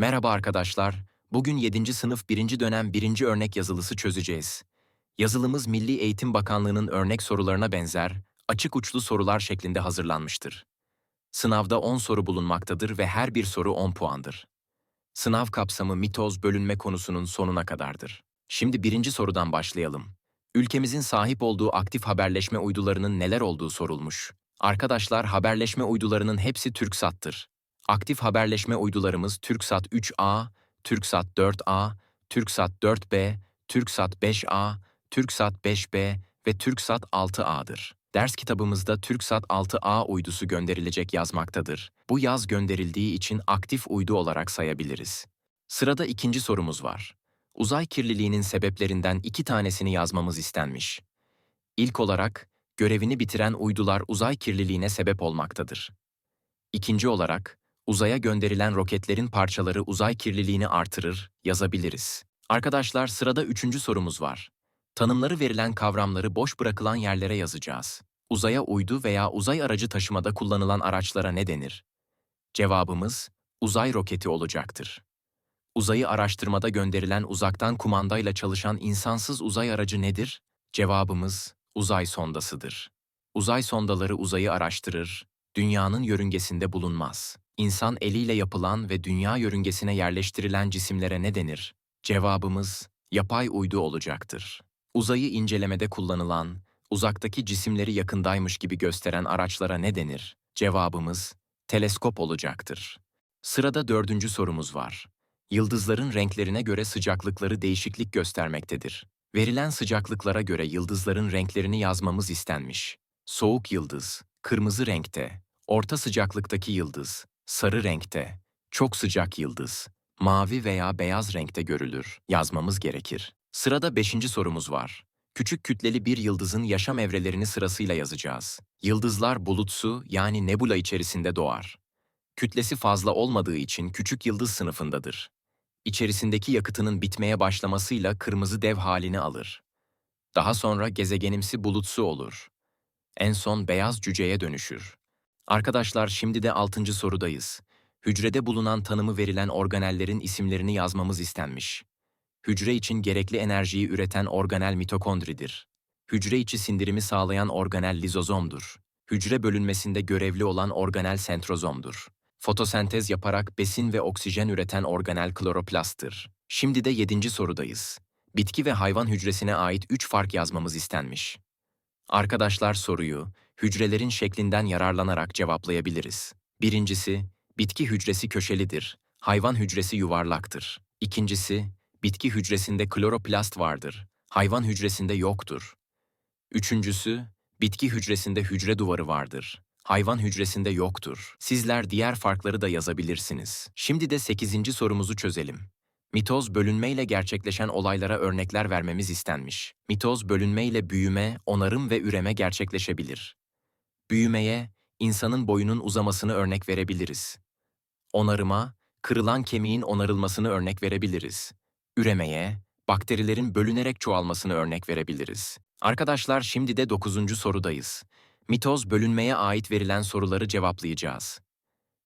Merhaba arkadaşlar. Bugün 7. sınıf 1. dönem 1. örnek yazılısı çözeceğiz. Yazılımız Milli Eğitim Bakanlığı'nın örnek sorularına benzer, açık uçlu sorular şeklinde hazırlanmıştır. Sınavda 10 soru bulunmaktadır ve her bir soru 10 puandır. Sınav kapsamı mitoz bölünme konusunun sonuna kadardır. Şimdi birinci sorudan başlayalım. Ülkemizin sahip olduğu aktif haberleşme uydularının neler olduğu sorulmuş. Arkadaşlar haberleşme uydularının hepsi TürkSat'tır. Aktif haberleşme uydularımız TürkSat 3A, TürkSat 4A, TürkSat 4B, TürkSat 5A, TürkSat 5B ve TürkSat 6A'dır. Ders kitabımızda TürkSat 6A uydusu gönderilecek yazmaktadır. Bu yaz gönderildiği için aktif uydu olarak sayabiliriz. Sırada ikinci sorumuz var. Uzay kirliliğinin sebeplerinden iki tanesini yazmamız istenmiş. İlk olarak, görevini bitiren uydular uzay kirliliğine sebep olmaktadır. İkinci olarak, uzaya gönderilen roketlerin parçaları uzay kirliliğini artırır, yazabiliriz. Arkadaşlar sırada üçüncü sorumuz var. Tanımları verilen kavramları boş bırakılan yerlere yazacağız. Uzaya uydu veya uzay aracı taşımada kullanılan araçlara ne denir? Cevabımız, uzay roketi olacaktır. Uzayı araştırmada gönderilen uzaktan kumandayla çalışan insansız uzay aracı nedir? Cevabımız, uzay sondasıdır. Uzay sondaları uzayı araştırır, dünyanın yörüngesinde bulunmaz. İnsan eliyle yapılan ve dünya yörüngesine yerleştirilen cisimlere ne denir? Cevabımız, yapay uydu olacaktır. Uzayı incelemede kullanılan, uzaktaki cisimleri yakındaymış gibi gösteren araçlara ne denir? Cevabımız, teleskop olacaktır. Sırada dördüncü sorumuz var. Yıldızların renklerine göre sıcaklıkları değişiklik göstermektedir. Verilen sıcaklıklara göre yıldızların renklerini yazmamız istenmiş. Soğuk yıldız, kırmızı renkte, orta sıcaklıktaki yıldız, sarı renkte, çok sıcak yıldız, mavi veya beyaz renkte görülür yazmamız gerekir. Sırada beşinci sorumuz var. Küçük kütleli bir yıldızın yaşam evrelerini sırasıyla yazacağız. Yıldızlar bulutsu yani nebula içerisinde doğar. Kütlesi fazla olmadığı için küçük yıldız sınıfındadır. İçerisindeki yakıtının bitmeye başlamasıyla kırmızı dev halini alır. Daha sonra gezegenimsi bulutsu olur. En son beyaz cüceye dönüşür. Arkadaşlar şimdi de altıncı sorudayız. Hücrede bulunan tanımı verilen organellerin isimlerini yazmamız istenmiş. Hücre için gerekli enerjiyi üreten organel mitokondridir. Hücre içi sindirimi sağlayan organel lizozomdur. Hücre bölünmesinde görevli olan organel sentrozomdur. Fotosentez yaparak besin ve oksijen üreten organel kloroplasttır. Şimdi de yedinci sorudayız. Bitki ve hayvan hücresine ait üç fark yazmamız istenmiş. Arkadaşlar soruyu, hücrelerin şeklinden yararlanarak cevaplayabiliriz. Birincisi, bitki hücresi köşelidir, hayvan hücresi yuvarlaktır. İkincisi, bitki hücresinde kloroplast vardır, hayvan hücresinde yoktur. Üçüncüsü, bitki hücresinde hücre duvarı vardır, hayvan hücresinde yoktur. Sizler diğer farkları da yazabilirsiniz. Şimdi de 8. sorumuzu çözelim. Mitoz bölünmeyle gerçekleşen olaylara örnekler vermemiz istenmiş. Mitoz bölünmeyle büyüme, onarım ve üreme gerçekleşebilir. Büyümeye, insanın boyunun uzamasını örnek verebiliriz. Onarıma, kırılan kemiğin onarılmasını örnek verebiliriz. Üremeye, bakterilerin bölünerek çoğalmasını örnek verebiliriz. Arkadaşlar şimdi de 9. sorudayız. Mitoz bölünmeye ait verilen soruları cevaplayacağız.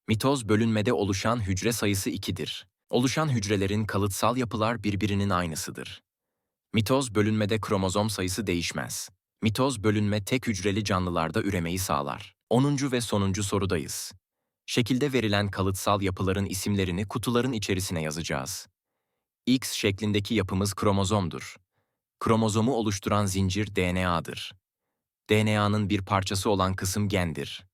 Mitoz bölünmede oluşan hücre sayısı 2'dir. Oluşan hücrelerin kalıtsal yapılar birbirinin aynısıdır. Mitoz bölünmede kromozom sayısı değişmez. Mitoz bölünme tek hücreli canlılarda üremeyi sağlar. 10. ve sonuncu sorudayız. Şekilde verilen kalıtsal yapıların isimlerini kutuların içerisine yazacağız. X şeklindeki yapımız kromozomdur. Kromozomu oluşturan zincir DNA'dır. DNA'nın bir parçası olan kısım gendir.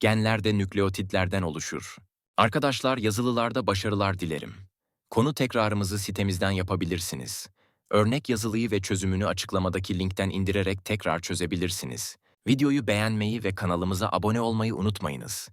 Genler de nükleotitlerden oluşur. Arkadaşlar yazılılarda başarılar dilerim. Konu tekrarımızı sitemizden yapabilirsiniz. Örnek yazılıyı ve çözümünü açıklamadaki linkten indirerek tekrar çözebilirsiniz. Videoyu beğenmeyi ve kanalımıza abone olmayı unutmayınız.